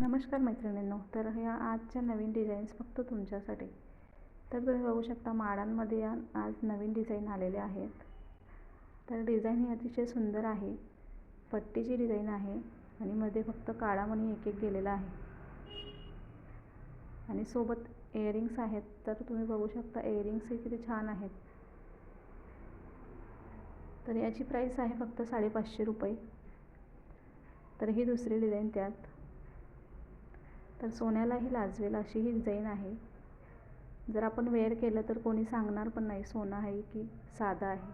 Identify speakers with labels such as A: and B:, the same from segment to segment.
A: नमस्कार मैत्रिणींनो तर ह्या आजच्या नवीन डिझाईन्स फक्त तुमच्यासाठी. तर तुम्ही बघू शकता माळांमध्ये या आज नवीन डिझाईन आलेले आहेत. तर डिझाईन ही अतिशय सुंदर आहे. पट्टीची डिझाईन आहे आणि मध्ये फक्त काळा मणी एक एक गेलेला आहे. आणि सोबत इयरिंग्स आहेत. तर तुम्ही बघू शकता इयरिंग्सही किती छान आहेत. तर याची प्राईस आहे फक्त साडेपाचशे रुपये. तर ही दुसरी डिझाईन त्यात. तर सोन्यालाही लाजवेल अशी ही डिझाईन आहे. जर आपण वेअर केलं तर कोणी सांगणार पण नाही सोनं आहे की साधा आहे.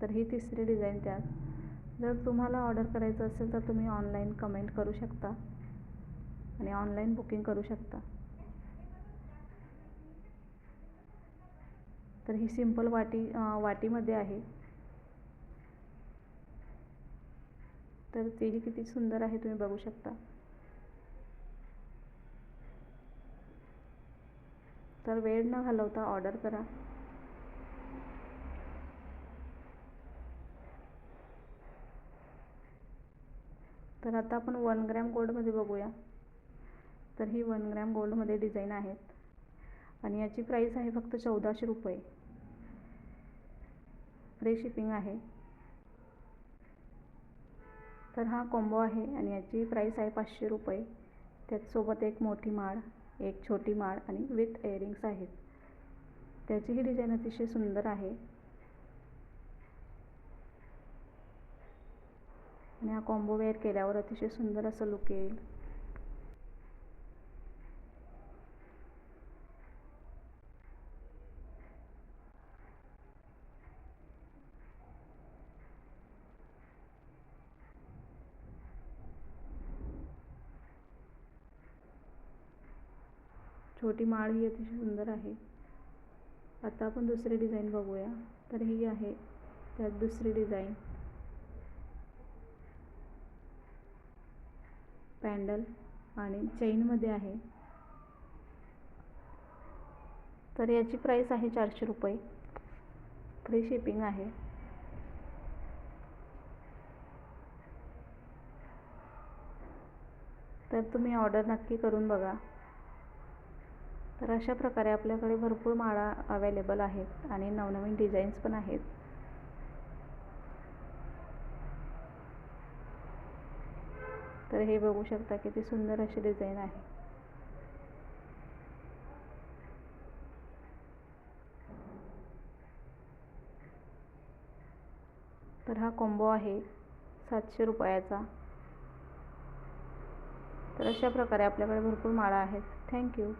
A: तर ही तिसरी डिझाईन त्यात. जर तुम्हाला ऑर्डर करायचं असेल तर तुम्ही ऑनलाईन कमेंट करू शकता आणि ऑनलाईन बुकिंग करू शकता. तर ही सिंपल वाटी वाटीमध्ये आहे. तर तेही किती सुंदर आहे तुम्ही बघू शकता. तर वेळ न घालवता ऑर्डर करा. तर आता आपण वन ग्रॅम गोल्डमध्ये बघूया. तर ही वन ग्रॅम गोल्डमध्ये डिझाईन आहेत. आणि याची प्राईस आहे फक्त चौदाशे रुपये. फ्री शिपिंग आहे. तर हा कॉम्बो आहे आणि याची प्राईस आहे पाचशे रुपये. त्याचसोबत एक मोठी माळ एक छोटी माळ आणि विथ एअरिंग्स आहेत. त्याचीही डिझाईन अतिशय सुंदर आहे. आणि हा कॉम्बो वेअर केल्यावर अतिशय सुंदर असं लुक येईल. छोटी माळ ही अतिशय सुंदर आहे. आता आपण दुसरी डिझाईन बघूया. तर ही आहे त्यात दुसरी डिझाईन. पॅन्डल आणि चेनमध्ये आहे. तर याची प्राईस आहे चारशे रुपये. फ्री शिपिंग आहे. तर तुम्ही ऑर्डर नक्की करून बघा. तर अशा प्रकारे आपल्याकडे भरपूर माळा अवेलेबल आहेत आणि नवनवीन डिझाईन्स पण आहेत. तर हे बघू शकता किती सुंदर अशी डिझाईन आहे. तर हा कॉम्बो आहे सातशे रुपयाचा. तर अशा प्रकारे आपल्याकडे भरपूर माळा आहेत. थँक्यू